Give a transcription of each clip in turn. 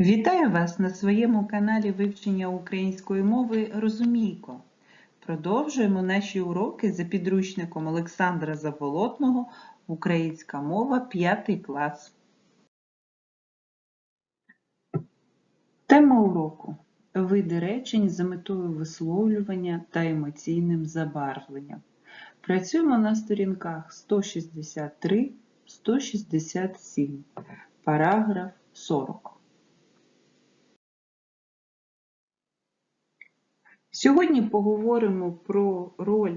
Вітаю вас на своєму каналі вивчення української мови Розумійко. Продовжуємо наші уроки за підручником Олександра Заболотного Українська мова 5 клас. Тема уроку Види речень за метою висловлювання та емоційним забарвленням. Працюємо на сторінках 163-167, параграф 40. Сьогодні поговоримо про роль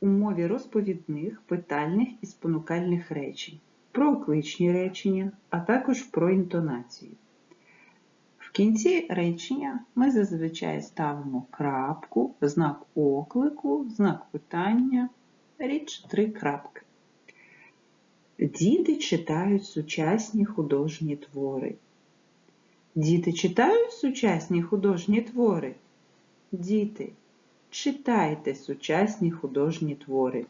у мові розповідних, питальних і спонукальних речень, про окличні речення, а також про інтонацію. В кінці речення ми зазвичай ставимо крапку, знак оклику, знак питання, річ три крапки. Діти читають сучасні художні твори. Діти читають сучасні художні твори. Діти, читайте сучасні художні твори.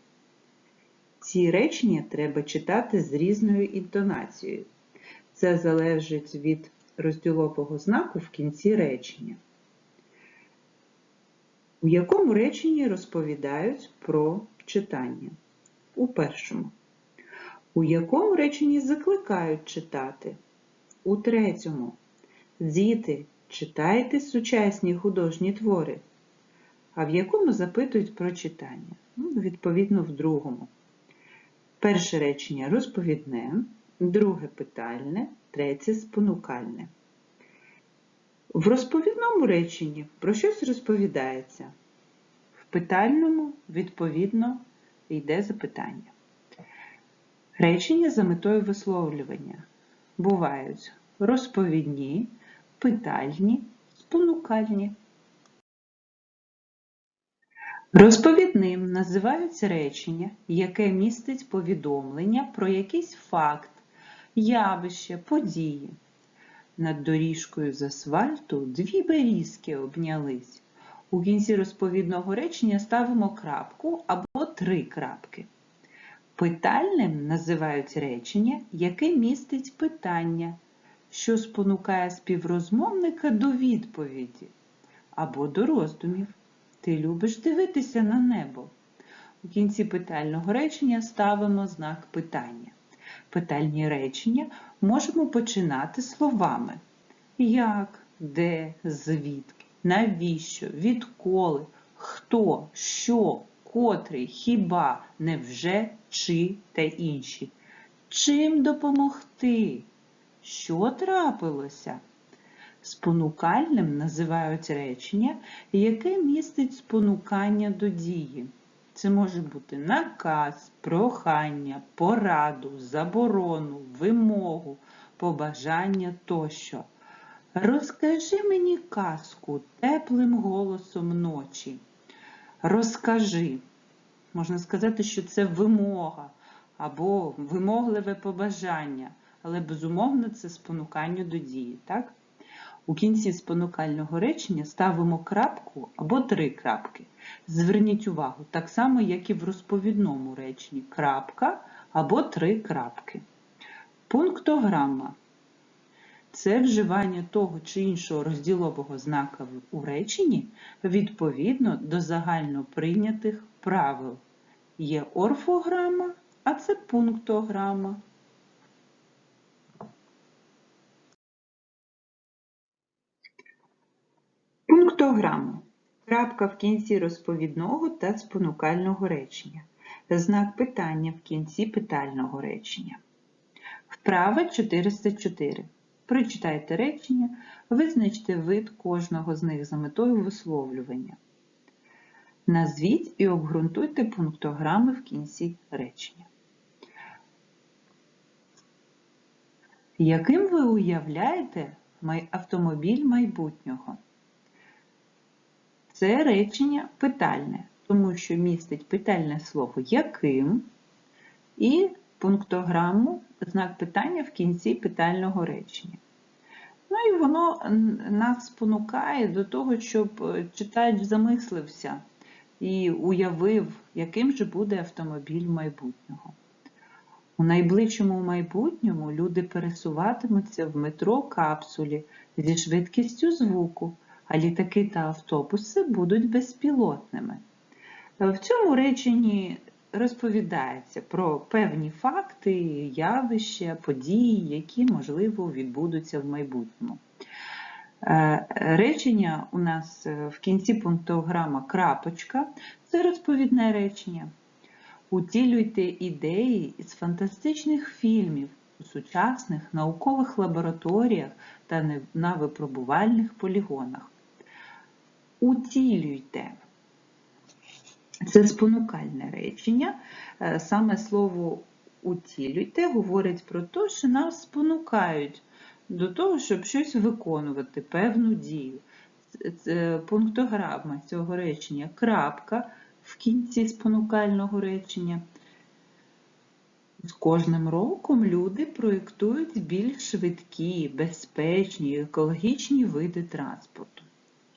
Ці речення треба читати з різною інтонацією. Це залежить від розділового знаку в кінці речення. У якому реченні розповідають про читання? У першому. У якому реченні закликають читати? У третьому. Діти, читайте сучасні художні твори. А в якому запитують про читання? Ну, Відповідно, в другому. Перше речення розповідне, друге питальне, третє спонукальне. В розповідному реченні про щось розповідається. В питальному, відповідно, йде запитання. Речення за метою висловлювання бувають розповідні, питальні, спонукальні. Розповідним називаються речення, яке містить повідомлення про якийсь факт, явище, події. Над доріжкою з асфальту дві берізки обнялись. У кінці розповідного речення ставимо крапку або три крапки. Питальним називають речення, яке містить питання, що спонукає співрозмовника до відповіді або до роздумів. Ти любиш дивитися на небо. У кінці питального речення ставимо знак питання. Питальні речення можемо починати словами як, де, звідки, навіщо, відколи, хто, що, котрий, хіба, невже, чи та інші. Чим допомогти? Що трапилося? Спонукальним називають речення, яке містить спонукання до дії. Це може бути наказ, прохання, пораду, заборону, вимогу, побажання тощо. Розкажи мені казку теплим голосом ночі. Розкажи. Можна сказати, що це вимога або вимогливе побажання, але безумовно це спонукання до дії. так? У кінці спонукального речення ставимо крапку або три крапки. Зверніть увагу, так само, як і в розповідному реченні крапка або три крапки. Пунктограма це вживання того чи іншого розділового знака у реченні відповідно до загально прийнятих правил. Є орфограма, а це пунктограма. Пунктограма. Крапка в кінці розповідного та спонукального речення. Знак питання в кінці питального речення. Вправа 404. Прочитайте речення, визначте вид кожного з них за метою висловлювання. Назвіть і обґрунтуйте пунктограми в кінці речення. Яким ви уявляєте автомобіль майбутнього? Це речення питальне, тому що містить питальне слово яким і пунктограму, знак питання в кінці питального речення. Ну і воно нас спонукає до того, щоб читач замислився і уявив, яким же буде автомобіль майбутнього. У найближчому майбутньому люди пересуватимуться в метро капсулі зі швидкістю звуку, а літаки та автобуси будуть безпілотними. В цьому реченні розповідається про певні факти, явища, події, які, можливо, відбудуться в майбутньому. Е, Речення у нас е, в кінці пунктограма крапочка це розповідне речення. Утілюйте ідеї із фантастичних фільмів у сучасних наукових лабораторіях та на випробувальних полігонах. Утілюйте. Це спонукальне речення. Е, Саме слово утілюйте говорить про те, що нас спонукають до того, щоб щось виконувати, певну дію. Це пунктограма цього речення крапка в кінці спонукального речення. З кожним роком люди проєктують більш швидкі, безпечні, екологічні види транспорту.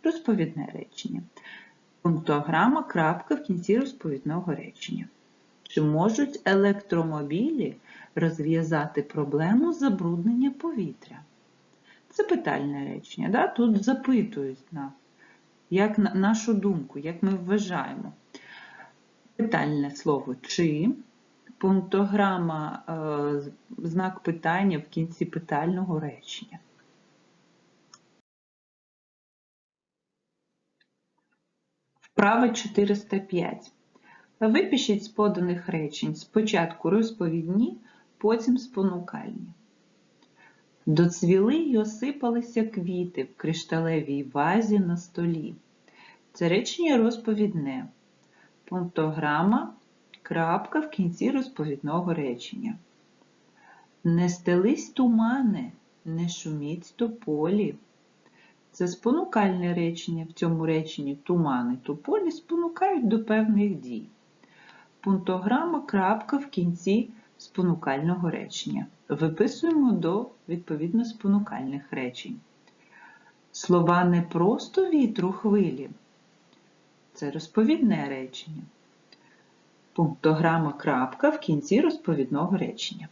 Розповідне речення. Пунктограма крапка в кінці розповідного речення. Чи можуть електромобілі розв'язати проблему забруднення повітря? Це питальне речення. Да? Тут запитують нас, як на нашу думку, як ми вважаємо. Питальне слово чи, пунктограма, е, знак питання в кінці питального речення. Вправа 405. Випишіть з поданих речень спочатку розповідні, потім спонукальні. Доцвіли й осипалися квіти в кришталевій вазі на столі. Це речення розповідне. Пунктограма, крапка в кінці розповідного речення. Не стелись тумани, не шуміть тополі. Це спонукальне речення. В цьому реченні тумани тополі спонукають до певних дій. Пунктограма крапка в кінці спонукального речення. Виписуємо до відповідно спонукальних речень. Слова не просто вітру хвилі. Це розповідне речення. Пунктограма крапка в кінці розповідного речення.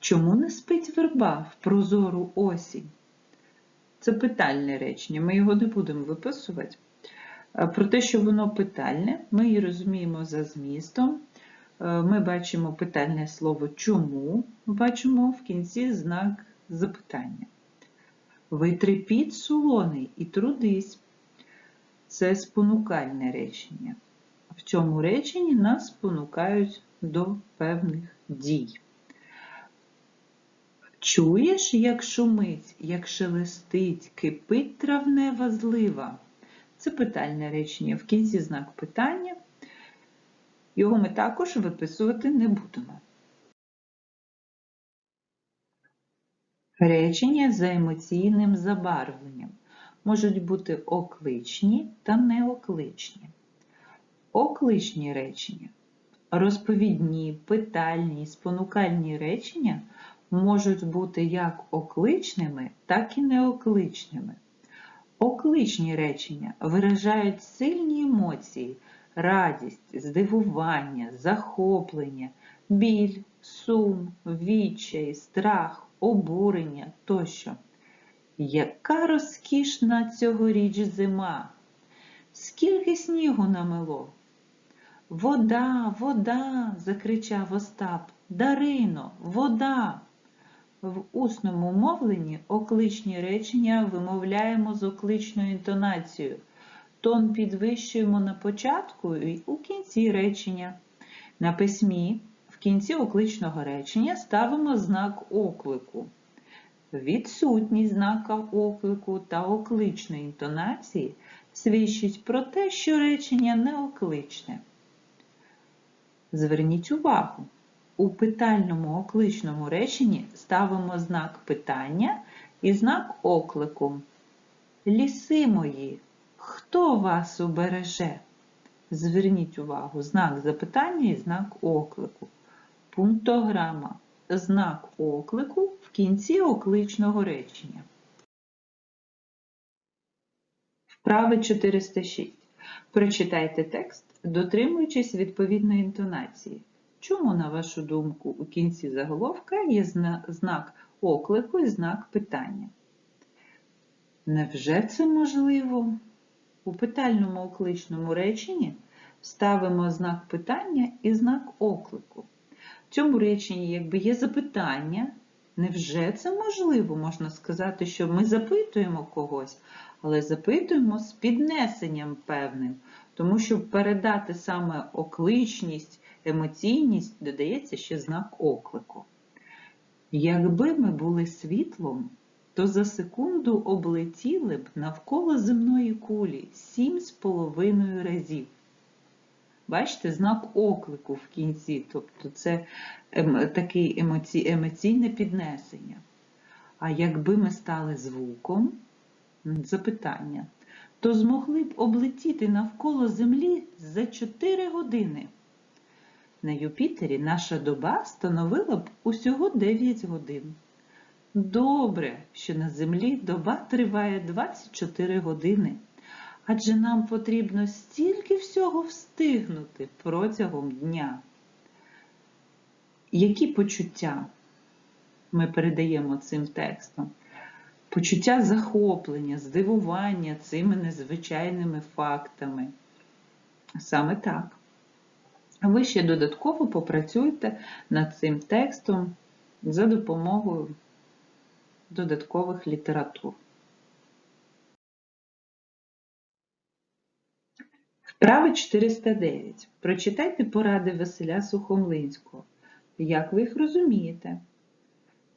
Чому не спить верба в прозору осінь? Це питальне речення, ми його не будемо виписувати. Е, Про те, що воно питальне, ми її розуміємо за змістом. Е, Ми бачимо питальне слово чому, ми бачимо в кінці знак запитання. Витрепіть солоний і трудись. Це спонукальне речення. В цьому реченні нас спонукають до певних дій. Чуєш, як шумить, як шелестить, кипить травнева злива. Це питальне речення. В кінці знак питання. Його ми також виписувати не будемо. Речення за емоційним забарвленням можуть бути окличні та неокличні. Окличні речення, розповідні, питальні, спонукальні речення можуть бути як окличними, так і неокличними. Окличні речення виражають сильні емоції, радість, здивування, захоплення, біль, сум, відчай, страх, обурення тощо. Яка розкішна цьогоріч зима! Скільки снігу намело! Вода, вода! закричав Остап. Дарино, вода! В усному мовленні окличні речення вимовляємо з окличною інтонацією. Тон підвищуємо на початку і у кінці речення. На письмі в кінці окличного речення ставимо знак оклику. Відсутність знака оклику та окличної інтонації свідчить про те, що речення не окличне. Зверніть увагу, у питальному окличному реченні ставимо знак питання і знак оклику. Ліси мої, хто вас убереже? Зверніть увагу, знак запитання і знак оклику. Пунктограма. Знак оклику в кінці окличного речення. Вправи 406. Прочитайте текст, дотримуючись відповідної інтонації. Чому, на вашу думку, у кінці заголовка є знак оклику і знак питання? Невже це можливо? У питальному окличному реченні ставимо знак питання і знак оклику. В цьому реченні якби є запитання. Невже це можливо? Можна сказати, що ми запитуємо когось, але запитуємо з піднесенням певним, тому щоб передати саме окличність, емоційність, додається ще знак оклику. Якби ми були світлом, то за секунду облетіли б навколо земної кулі сім з половиною разів. Бачите, знак оклику в кінці, тобто це ем, таке емоці... емоційне піднесення. А якби ми стали звуком, запитання, то змогли б облетіти навколо Землі за 4 години. На Юпітері наша доба становила б усього 9 годин. Добре, що на Землі доба триває 24 години, адже нам потрібно стільки всього встигнути протягом дня. Які почуття ми передаємо цим текстом? Почуття захоплення, здивування цими незвичайними фактами. Саме так. Ви ще додатково попрацюйте над цим текстом за допомогою додаткових літератур. Вправа 409. Прочитайте поради Василя Сухомлинського. Як ви їх розумієте?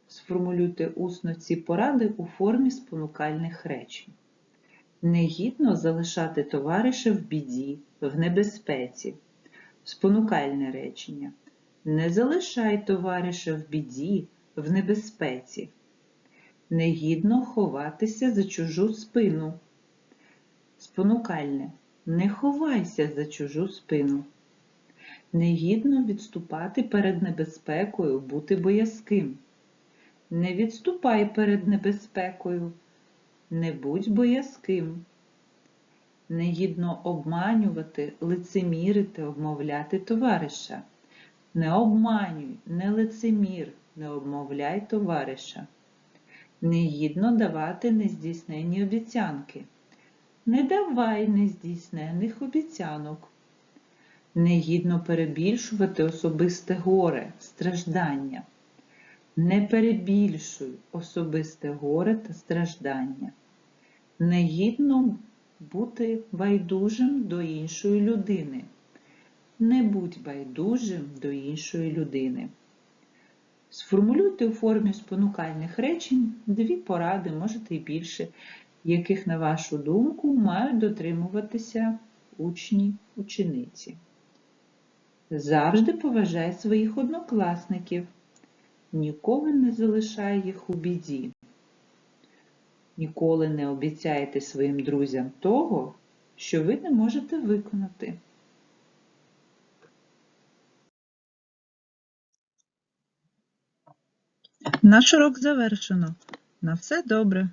Сформулюйте усно ці поради у формі спонукальних речень. Негідно залишати товариша в біді, в небезпеці. Спонукальне речення. Не залишай товариша в біді, в небезпеці. Негідно ховатися за чужу спину. Спонукальне. Не ховайся за чужу спину. Негідно відступати перед небезпекою, бути боязким. Не відступай перед небезпекою, не будь боязким. Негідно обманювати, лицемірити, обмовляти товариша. Не обманюй, не лицемір, не обмовляй товариша. Негідно давати нездійснені обіцянки. Не давай нездійснених обіцянок. Негідно перебільшувати особисте горе, страждання. Не перебільшуй особисте горе та страждання. Негідно бути байдужим до іншої людини. Не будь байдужим до іншої людини. Сформулюйте у формі спонукальних речень дві поради, можете і більше, яких, на вашу думку, мають дотримуватися учні учениці. Завжди поважай своїх однокласників. Ніколи не залишай їх у біді. Ніколи не обіцяйте своїм друзям того, що ви не можете виконати. Наш урок завершено. На все добре.